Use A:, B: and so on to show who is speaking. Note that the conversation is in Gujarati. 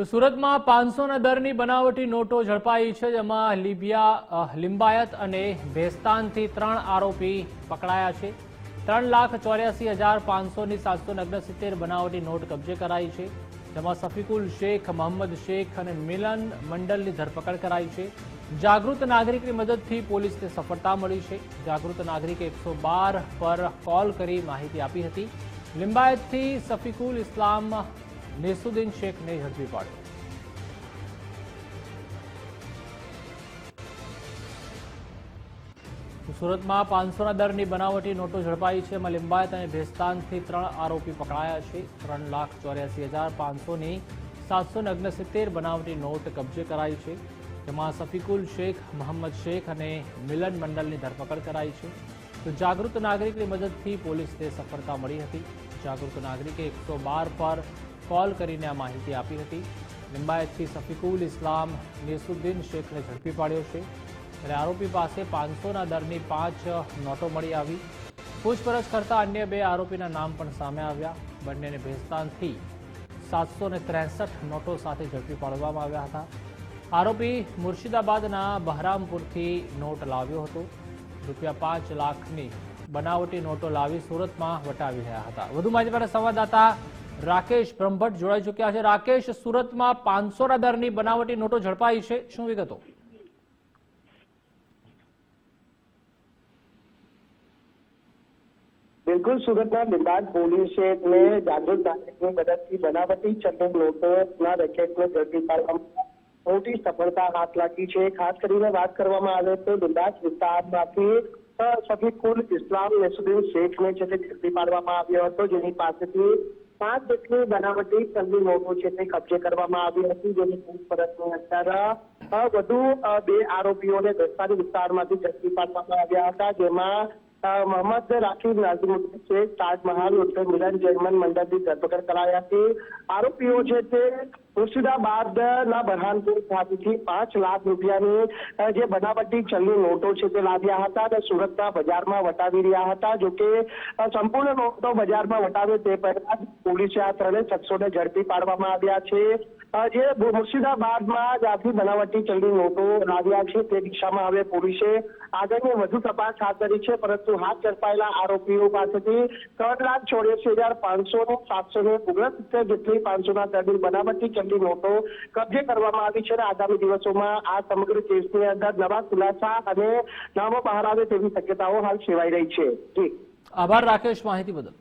A: તો સુરતમાં પાંચસોના દરની બનાવટી નોટો ઝડપાઈ છે, જેમાં લીબિયા લિંબાયત અને ભેસ્તાનથી ત્રણ આરોપી પકડાયા છે. ત્રણ લાખ ચોર્યાસી હજાર પાંચસોની સાતસો ઓગણસિત્તેર બનાવટી નોટ કબજે કરાઈ છે, જેમાં સફીકુલ શેખ, મોહમ્મદ શેખ અને મિલન મંડલની ધરપકડ કરાઈ છે. જાગૃત નાગરિકની મદદથી પોલીસને સફળતા મળી છે. જાગૃત નાગરિકે એકસો બાર પર કોલ કરી માહિતી આપી હતી. લિંબાયતથી સફીકુલ ઇસ્લામ નેસુદ્દીન શેખને ઝડપી પાડ્યો સુરતમાં પાંચસોના દરની બનાવટી નોટો ઝડપાઈ છે. એમાં લિંબાયત અને ભેસ્તાનથી ત્રણ આરોપી પકડાયા છે. ત્રણ લાખ ચોર્યાસી હજાર પાંચસોની સાતસો ઓગણસિત્તેર બનાવટી નોટ કબજે કરાઈ છે. જેમાં સફીકુલ શેખ, મોહમ્મદ શેખ અને મિલન મંડલની ધરપકડ કરાઈ છે. તો જાગૃત નાગરિકની મદદથી પોલીસને સફળતા મળી હતી. જાગૃત નાગરિકે એકસો બાર પર કોલ કરીને આ માહિતી આપી હતી. લિંબાયતથી સફીકુલ ઇસ્લામ નેસુદ્દીન શેખને ઝડપી પાડ્યો છે અને આરોપી પાસે પાંચસોના દરની પાંચ નોટો મળી આવી. પૂછપરછ કરતા અન્ય બે આરોપીના નામ પણ સામે આવ્યા. બંનેને ભેસ્તાનથી સાતસો ત્રેસઠ નોટો સાથે ઝડપી પાડવામાં આવ્યા હતા. આરોપી મુર્શિદાબાદના બહરામપુરથી નોટ લાવ્યો હતો. રૂપિયા પાંચ લાખની બનાવટી નોટો લાવી સુરતમાં વટાવી રહ્યા હતા. વધુ માહિતી માટે સંવાદદાતા રાકેશ બ્રહ્મભટ્ટ જોડાઈ ચુક્યા છે. રાકેશ સુરતમાં પાંચસોના દરની બનાવટી નોટો ઝડપાઈ છે. શું વિગતો?
B: બિલકુલ સુરતના નિદાન પોલીસે ને જાગૃત નાગરિકની મદદથી બનાવટી ચલણી લોટોના રેકેટને ઝડપી પાડવામાં મોટી સફળતા હાથ લાગી છે. ખાસ કરીને વાત કરવામાં આવે તો નિદાસ વિસ્તારમાંથી અ, સફીકુલ ઇસ્લામ નેસુદ્દીન શેખને છે તે ઝડપી પાડવામાં આવ્યો હતો જેની પાસેથી પાંચ જેટલી બનાવટી ચલણી નોટો છે તે કબજે કરવામાં આવી હતી, જેની પૂછપરછની અંદર વધુ બે આરોપીઓને દસ્તારી વિસ્તારમાંથી ઝડપી પાડવામાં આવ્યા હતા, જેમાં મોહમ્મદ રાખી નાઝીમુદ્દીન શેખ તાજમહાલ ઉર્ફે મિલન, જર્મન મંડળની ધરપકડ કરાયા છે આરોપીઓ છે તે મુર્શિદાબાદના બરહાનપુર ખાતેથી પાંચ લાખ રૂપિયાની જે બનાવટી ચલની નોટો છે તે લાવ્યા હતા અને સુરતના બજારમાં વટાવી રહ્યા હતા. જો કે સંપૂર્ણ નોટો બજારમાં વટાવે તે પહેલા પોલીસે આ ત્રણેય શખ્સોને ઝડપી પાડવામાં આવ્યા છે. જે મુર્શિદાબાદમાં જ્યાંથી બનાવટી ચલની નોટો લાવ્યા છે તે દિશામાં હવે પોલીસે આગળની વધુ તપાસ હાથ ધરી છે, પરંતુ હાથ ઝડપાયેલા આરોપીઓ પાસેથી ત્રણ લાખ ચોર્યાસી હજાર પાંચસો ને સાતસો ને ઓગણસિત્તેર જેટલી પાંચસોના દરની બનાવટી ચલણી નોટો કબજે કરવામાં આવી છે અને આગામી દિવસોમાં આ સમગ્ર કેસની અંદર નવા ખુલાસા અને નામો બહાર આવે તેવી શક્યતાઓ હાલ સેવાઈ રહી છે.
A: આભાર, રાકેશ. માહિતી બદલ.